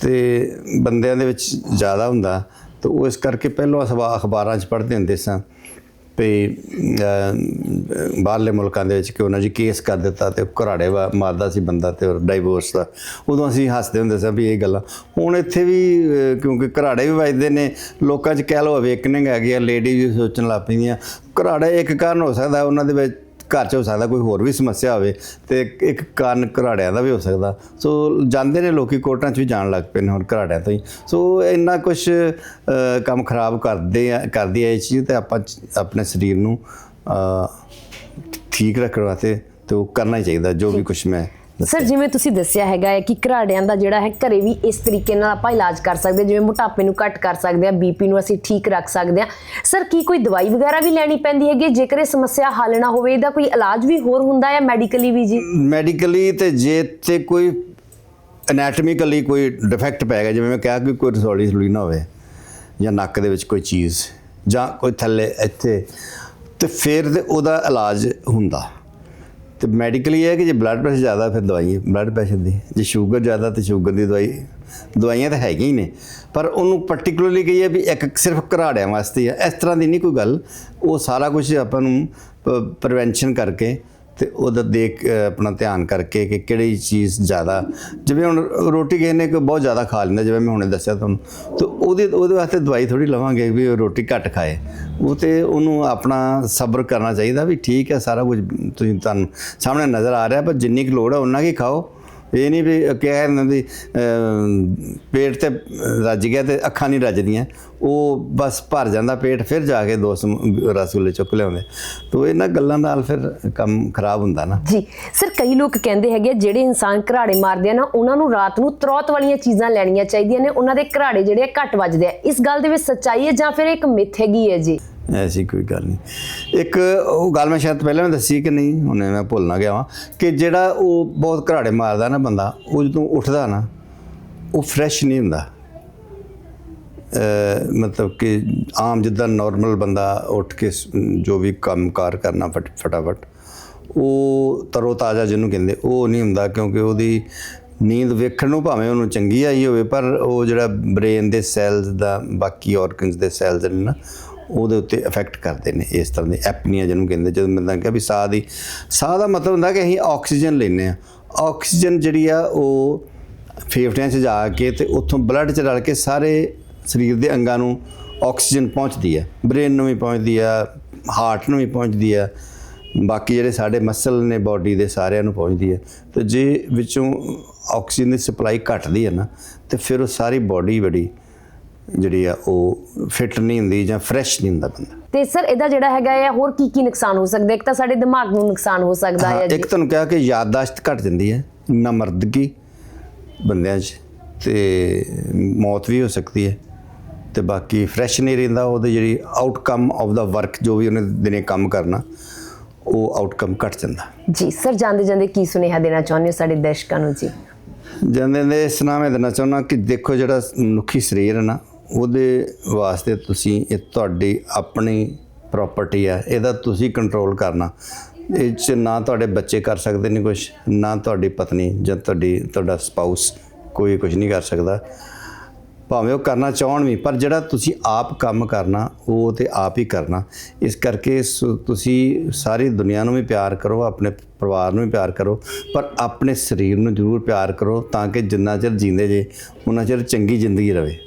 ਤੇ ਬੰਦਿਆਂ ਦੇ ਵਿੱਚ ਜ਼ਿਆਦਾ ਹੁੰਦਾ, ਤਾਂ ਉਹ ਇਸ ਕਰਕੇ ਪਹਿਲਾਂ ਅਖਬਾ- ਅਖਬਾਰਾਂ 'ਚ ਪੜ੍ਹਦੇ ਹੁੰਦੇ ਸਾਂ ਵੀ ਬਾਹਰਲੇ ਮੁਲਕਾਂ ਦੇ ਵਿੱਚ ਕਿ ਉਹਨਾਂ ਜੀ ਕੇਸ ਕਰ ਦਿੱਤਾ ਤੇ ਘਰਾੜੇ ਵਾ- ਮਾਰਦਾ ਸੀ ਬੰਦਾ ਤੇ ਡਾਈਵੋਰਸ ਦਾ। ਉਦੋਂ ਅਸੀਂ ਹੱਸਦੇ ਹੁੰਦੇ ਸੀ ਵੀ ਇਹ ਗੱਲਾਂ। ਹੁਣ ਇੱਥੇ ਵੀ ਕਿਉਂਕਿ ਘਰਾੜੇ ਵੀ ਵੱਜਦੇ ਨੇ, ਲੋਕਾਂ 'ਚ ਕਹਿ ਲਓ ਅਵੇਕਨਿੰਗ ਹੈਗੀ ਆ ਲੇਡੀ ਵੀ ਸੋਚਣ ਲੱਗ ਪਈਆਂ। ਘਰਾੜੇ ਇੱਕ ਕਾਰਨ ਹੋ ਸਕਦਾ ਉਹਨਾਂ ਦੇ ਵਿੱਚ ਘਰ 'ਚ ਹੋ ਸਕਦਾ ਕੋਈ ਹੋਰ ਵੀ ਸਮੱਸਿਆ ਹੋਵੇ ਤੇ ਇੱਕ- ਕਾਰਨ ਘਰਾੜਿਆਂ ਦਾ ਵੀ ਹੋ ਸਕਦਾ। ਸੋ ਜਾਂਦੇ ਨੇ ਲੋਕੀ ਕੋਰਟਾਂ 'ਚ ਵੀ ਜਾਣ ਲੱਗ ਪਏ ਨੇ ਹੁਣ ਘਰਾੜਿਆਂ ਤੋਂ ਹੀ। ਸੋ ਇੰਨਾ ਕੁਝ ਕੰਮ ਖਰਾਬ ਕਰਦੇ ਆ ਕਰਦੀ ਹੈ ਇਹ ਚੀਜ਼ ਤੇ ਆਪਾਂ ਆਪਣੇ ਸਰੀਰ ਨੂੰ ਠੀਕ ਰੱਖਣ ਵਾਸਤੇ ਤੇ ਉਹ ਕਰਨਾ ਹੀ ਚਾਹੀਦਾ ਜੋ ਵੀ ਕੁਝ ਮੈਂ ਸਰ ਜਿਵੇਂ ਤੁਸੀਂ ਦੱਸਿਆ ਹੈਗਾ ਹੈ ਕਿ ਘਰਾੜਿਆਂ ਦਾ ਜਿਹੜਾ ਹੈ ਘਰੇ ਵੀ ਇਸ ਤਰੀਕੇ ਨਾਲ ਆਪਾਂ ਇਲਾਜ ਕਰ ਸਕਦੇ ਹਾਂ ਜਿਵੇਂ ਮੋਟਾਪੇ ਨੂੰ ਘੱਟ ਕਰ ਸਕਦੇ ਹਾਂ ਬੀਪੀ ਨੂੰ ਅਸੀਂ ਠੀਕ ਰੱਖ ਸਕਦੇ ਹਾਂ। ਸਰ ਕੀ ਕੋਈ ਦਵਾਈ ਵਗੈਰਾ ਵੀ ਲੈਣੀ ਪੈਂਦੀ ਹੈਗੀ? ਜੇਕਰ ਇਹ ਸਮੱਸਿਆ ਹੱਲ ਨਾ ਹੋਵੇ ਇਹਦਾ ਕੋਈ ਇਲਾਜ ਵੀ ਹੋਰ ਹੁੰਦਾ ਹੈ ਮੈਡੀਕਲੀ ਵੀ ਜੀ? ਮੈਡੀਕਲੀ ਤੇ ਜੇ ਤੇ ਕੋਈ ਐਨਾਟੋਮਿਕਲੀ ਕੋਈ ਡਿਫੈਕਟ ਪੈ ਗਿਆ ਜਿਵੇਂ ਮੈਂ ਕਿਹਾ ਕਿ ਕੋਈ ਰਸੌਲੀ ਸਲੂਈ ਨਾ ਹੋਵੇ ਜਾਂ ਨੱਕ ਦੇ ਵਿੱਚ ਕੋਈ ਚੀਜ਼ ਜਾਂ ਕੋਈ ਥੱਲੇ ਇੱਥੇ ਤੇ ਫਿਰ ਉਹਦਾ ਇਲਾਜ ਹੁੰਦਾ। ਤੇ ਮੈਡੀਕਲੀ ਇਹ ਹੈ ਕਿ ਜੇ ਬਲੱਡ ਪ੍ਰੈਸ਼ਰ ਜ਼ਿਆਦਾ ਫਿਰ ਦਵਾਈ ਬਲੱਡ ਪ੍ਰੈਸ਼ਰ ਦੀ। ਜੇ ਸ਼ੂਗਰ ਜ਼ਿਆਦਾ, ਤੇ ਸ਼ੂਗਰ ਦੀ ਦਵਾਈ। ਦਵਾਈਆਂ ਤਾਂ ਹੈਗੀਆਂ ਹੀ ਨੇ। ਪਰ ਉਹਨੂੰ ਪਾਰਟਿਕੂਲਰਲੀ ਕਹੀਏ ਵੀ ਇੱਕ ਸਿਰਫ ਘਰਾੜਿਆਂ ਵਾਸਤੇ ਆ। ਇਸ ਤਰ੍ਹਾਂ ਦੀ ਨਹੀਂ ਕੋਈ ਗੱਲ। ਉਹ ਸਾਰਾ ਕੁਝ ਆਪਾਂ ਨੂੰ ਪ੍ਰੀਵੈਂਸ਼ਨ ਕਰਕੇ ਤੇ ਉਹਦਾ ਦੇਖ ਆਪਣਾ ਧਿਆਨ ਕਰਕੇ ਕਿ ਕਿਹੜੀ ਚੀਜ਼ ਜ਼ਿਆਦਾ, ਜਿਵੇਂ ਹੁਣ ਰੋਟੀ ਕਿਸੇ ਨੇ ਬਹੁਤ ਜ਼ਿਆਦਾ ਖਾ ਲੈਂਦਾ, ਜਿਵੇਂ ਮੈਂ ਹੁਣੇ ਦੱਸਿਆ ਤੁਹਾਨੂੰ, ਤੇ ਉਹਦੇ ਉਹਦੇ ਵਾਸਤੇ ਦਵਾਈ ਥੋੜੀ ਲਵਾਂਗੇ ਵੀ ਰੋਟੀ ਘੱਟ ਖਾਏ। ਉਹ ਤੇ ਉਹਨੂੰ ਆਪਣਾ ਸਬਰ ਕਰਨਾ ਚਾਹੀਦਾ ਵੀ ਠੀਕ ਹੈ, ਸਾਰਾ ਕੁਝ ਤੁਸੀਂ ਤੁਹਾਨੂੰ ਸਾਹਮਣੇ ਨਜ਼ਰ ਆ ਰਿਹਾ, ਪਰ ਜਿੰਨੀ ਕੁ ਲੋੜ ਹੈ ਉਨਾ ਕੀ ਖਾਓ। ਇਹ ਨਹੀਂ ਵੀ ਕਹਿ ਦਿੰਦੇ ਵੀ ਪੇਟ ਤੇ ਰੱਜ ਗਿਆ ਤੇ ਅੱਖਾਂ ਨਹੀਂ ਰੱਜਦੀਆਂ। ਉਹ ਬਸ ਭਰ ਜਾਂਦਾ ਪੇਟ, ਫਿਰ ਜਾ ਕੇ ਦੋ ਰਸਗੁੱਲੇ ਚੁੱਕ ਲਿਆਉਂਦੇ। ਤੋ ਇਹਨਾਂ ਗੱਲਾਂ ਨਾਲ ਫਿਰ ਕੰਮ ਖਰਾਬ ਹੁੰਦਾ ਨਾ। ਜੀ, ਸਰ, ਕਈ ਲੋਕ ਕਹਿੰਦੇ ਹੈਗੇ ਜਿਹੜੇ ਇਨਸਾਨ ਘਰਾੜੇ ਮਾਰਦੇ ਆ ਨਾ, ਉਹਨਾਂ ਨੂੰ ਰਾਤ ਨੂੰ ਤਰੌਤ ਵਾਲੀਆਂ ਚੀਜ਼ਾਂ ਲੈਣੀਆਂ ਚਾਹੀਦੀਆਂ ਨੇ, ਉਹਨਾਂ ਦੇ ਘਰਾੜੇ ਜਿਹੜੇ ਆ ਘੱਟ ਵੱਜਦੇ ਆ। ਇਸ ਗੱਲ ਦੇ ਵਿੱਚ ਸੱਚਾਈ ਹੈ ਜਾਂ ਫਿਰ ਇੱਕ ਮਿੱਥ ਹੈਗੀ ਹੈ ਜੀ? ਐਸੀ ਕੋਈ ਗੱਲ ਨਹੀਂ। ਇੱਕ ਉਹ ਗੱਲ ਮੈਂ ਸ਼ਾਇਦ ਪਹਿਲਾਂ ਵੀ ਦੱਸੀ ਕਿ ਨਹੀਂ, ਹੁਣੇ ਮੈਂ ਭੁੱਲ ਨਾ ਗਿਆ ਵਾਂ ਕਿ ਜਿਹੜਾ ਉਹ ਬਹੁਤ ਘਰਾੜੇ ਮਾਰਦਾ ਨਾ ਬੰਦਾ, ਉਹ ਜਦੋਂ ਉੱਠਦਾ ਨਾ, ਉਹ ਫਰੈਸ਼ ਨਹੀਂ ਹੁੰਦਾ। ਮਤਲਬ ਕਿ ਆਮ ਜਿੱਦਾਂ ਨਾਰਮਲ ਬੰਦਾ ਉੱਠ ਕੇ ਜੋ ਵੀ ਕੰਮਕਾਰ ਕਰਨਾ ਫਟ, ਫਟਾਫਟ, ਉਹ ਤਰੋ ਤਾਜ਼ਾ ਜਿਹਨੂੰ ਕਹਿੰਦੇ, ਉਹ ਨਹੀਂ ਹੁੰਦਾ ਕਿਉਂਕਿ ਉਹਦੀ ਨੀਂਦ ਵੇਖਣ ਨੂੰ ਭਾਵੇਂ ਉਹਨੂੰ ਚੰਗੀ ਆਈ ਹੋਵੇ, ਪਰ ਉਹ ਜਿਹੜਾ ਬ੍ਰੇਨ ਦੇ ਸੈਲਸ ਦਾ, ਬਾਕੀ ਆਰਗਨਸ ਦੇ ਸੈਲਸ ਨੇ ਨਾ ਉਹਦੇ ਉੱਤੇ ਇਫੈਕਟ ਕਰਦੇ ਨੇ, ਇਸ ਤਰ੍ਹਾਂ ਦੀ ਐਪਨੀਆ ਜਿਹਨੂੰ ਕਹਿੰਦੇ ਜਦੋਂ ਮੈਂ ਤਾਂ ਕਿਹਾ ਵੀ ਸਾਹ ਦੀ, ਸਾਹ ਦਾ ਮਤਲਬ ਹੁੰਦਾ ਕਿ ਅਸੀਂ ਆਕਸੀਜਨ ਲੈਂਦੇ ਆ ਆਕਸੀਜਨ ਜਿਹੜੀ ਆ, ਉਹ ਫੇਫੜਿਆਂ 'ਚ ਜਾ ਕੇ ਤੇ ਉੱਥੋਂ ਬਲੱਡ 'ਚ ਰਲ ਕੇ ਸਾਰੇ ਸਰੀਰ ਦੇ ਅੰਗਾਂ ਨੂੰ ਆਕਸੀਜਨ ਪਹੁੰਚਦੀ ਹੈ ਬ੍ਰੇਨ ਨੂੰ ਵੀ ਪਹੁੰਚਦੀ ਆ ਹਾਰਟ ਨੂੰ ਵੀ ਪਹੁੰਚਦੀ ਆ। ਬਾਕੀ ਜਿਹੜੇ ਸਾਡੇ ਮਸਲ ਨੇ ਬਾਡੀ ਦੇ ਸਾਰਿਆਂ ਨੂੰ ਪਹੁੰਚਦੀ ਹੈ ਤੇ ਜੇ ਵਿੱਚੋਂ ਆਕਸੀਜਨ ਦੀ ਸਪਲਾਈ ਘਟਦੀ ਹੈ ਨਾ, ਤੇ ਫਿਰ ਉਹ ਸਾਰੀ ਬਾਡੀ ਬੜੀ ਜਿਹੜੀ ਆ ਉਹ ਫਿਟ ਨਹੀਂ ਹੁੰਦੀ ਜਾਂ ਫਰੈਸ਼ ਨਹੀਂ ਹੁੰਦਾ ਬੰਦਾ। ਤੇ ਸਰ ਇਹਦਾ ਜਿਹੜਾ ਹੈਗਾ ਹੈ ਹੋਰ ਕੀ ਕੀ ਨੁਕਸਾਨ ਹੋ ਸਕਦਾ? ਇੱਕ ਤਾਂ ਸਾਡੇ ਦਿਮਾਗ ਨੂੰ ਨੁਕਸਾਨ ਹੋ ਸਕਦਾ ਹਾਂ ਜੀ। ਇੱਕ ਤੁਹਾਨੂੰ ਕਿਹਾ ਕਿ ਯਾਦਦਾਸ਼ਤ ਘਟ ਜਾਂਦੀ ਹੈ ਨਮਰਦਗੀ ਬੰਦਿਆਂ 'ਚ ਤੇ ਮੌਤ ਵੀ ਹੋ ਸਕਦੀ ਹੈ। ਤੇ ਬਾਕੀ ਫਰੈਸ਼ ਨਹੀਂ ਰਹਿੰਦਾ ਉਹਦੇ ਜਿਹੜੀ ਆਊਟਕਮ ਆਫ ਦਾ ਵਰਕ ਜੋ ਵੀ ਉਹਨੇ ਦਿਨੇ ਕੰਮ ਕਰਨਾ ਉਹ ਆਊਟਕਮ ਘਟ ਜਾਂਦਾ। ਜੀ ਸਰ ਜਾਂਦੇ ਜਾਂਦੇ ਕੀ ਸੁਨੇਹਾ ਦੇਣਾ ਚਾਹੁੰਦੇ ਹੋ ਸਾਡੇ ਦਰਸ਼ਕਾਂ ਨੂੰ ਜੀ? ਜਾਂਦੇ ਨੇ ਇਸ ਨਾਮ ਦੇਣਾ ਚਾਹੁੰਦਾ ਕਿ ਦੇਖੋ ਜਿਹੜਾ ਮਨੁੱਖੀ ਸਰੀਰ ਹੈ ਨਾ ਉਹਦੇ ਵਾਸਤੇ ਤੁਸੀਂ ਇਹ ਤੁਹਾਡੀ ਆਪਣੀ ਪ੍ਰਾਪਰਟੀ ਹੈ ਇਹਦਾ ਤੁਸੀਂ ਕੰਟਰੋਲ ਕਰਨਾ। ਇਹ ਚ ਨਾ ਤੁਹਾਡੇ ਬੱਚੇ ਕਰ ਸਕਦੇ ਨੇ ਕੁਝ ਨਾ ਤੁਹਾਡੀ ਪਤਨੀ ਜਾਂ ਤੁਹਾਡੀ, ਤੁਹਾਡਾ ਸਪਾਊਸ ਕੋਈ ਕੁਝ ਨਹੀਂ ਕਰ ਸਕਦਾ। ਭਾਵੇਂ ਉਹ ਕਰਨਾ ਚਾਹਣ ਵੀ, ਪਰ ਜਿਹੜਾ ਤੁਸੀਂ ਆਪ ਕੰਮ ਕਰਨਾ, ਉਹ ਤੇ ਆਪ ਹੀ ਕਰਨਾ। ਇਸ ਕਰਕੇ ਸ- ਤੁਸੀਂ ਸਾਰੀ ਦੁਨੀਆ ਨੂੰ ਵੀ ਪਿਆਰ ਕਰੋ, ਆਪਣੇ ਪਰਿਵਾਰ ਨੂੰ ਵੀ ਪਿਆਰ ਕਰੋ, ਪਰ ਆਪਣੇ ਸਰੀਰ ਨੂੰ ਜ਼ਰੂਰ ਪਿਆਰ ਕਰੋ, ਤਾਂ ਕਿ ਜਿੰਨਾ ਚਿਰ ਜੀਂਦੇ ਜੇ ਉਹਨਾਂ ਚਿਰ ਚੰਗੀ ਜ਼ਿੰਦਗੀ ਰਹੇ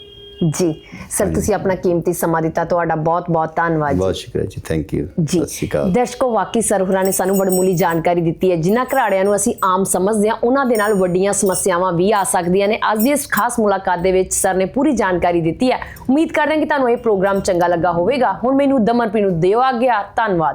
ਜੀ। ਸਰ ਤੁਸੀਂ ਆਪਣਾ ਕੀਮਤੀ ਸਮਾਂ ਦਿੱਤਾ ਤੁਹਾਡਾ ਬਹੁਤ ਬਹੁਤ ਧੰਨਵਾਦ ਜੀ। ਬਹੁਤ ਸ਼ੁਕਰੀਆ ਜੀ ਥੈਂਕ ਯੂ ਜੀ। ਸਤਿ ਸ਼੍ਰੀ ਅਕਾਲ। ਦਰਸ਼ਕੋ ਵਾਕਈ ਸਰ ਹੋਰਾਂ ਨੇ ਸਾਨੂੰ ਬੜਮੂਲੀ ਜਾਣਕਾਰੀ ਦਿੱਤੀ ਹੈ। ਜਿਨ੍ਹਾਂ ਘਰਾੜਿਆਂ ਨੂੰ ਅਸੀਂ ਆਮ ਸਮਝਦੇ ਹਾਂ ਉਹਨਾਂ ਦੇ ਨਾਲ ਵੱਡੀਆਂ ਸਮੱਸਿਆਵਾਂ ਵੀ ਆ ਸਕਦੀਆਂ ਨੇ। ਅੱਜ ਦੀ ਇਸ ਖਾਸ ਮੁਲਾਕਾਤ ਦੇ ਵਿੱਚ ਸਰ ਨੇ ਪੂਰੀ ਜਾਣਕਾਰੀ ਦਿੱਤੀ ਹੈ। ਉਮੀਦ ਕਰਦੇ ਹਾਂ ਕਿ ਤੁਹਾਨੂੰ ਇਹ ਪ੍ਰੋਗਰਾਮ ਚੰਗਾ ਲੱਗਾ ਹੋਵੇਗਾ। ਹੁਣ ਮੈਨੂੰ ਦਮਨਪ੍ਰੀਤ ਨੂੰ ਦਿਓ ਆ ਗਿਆ ਧੰਨਵਾਦ।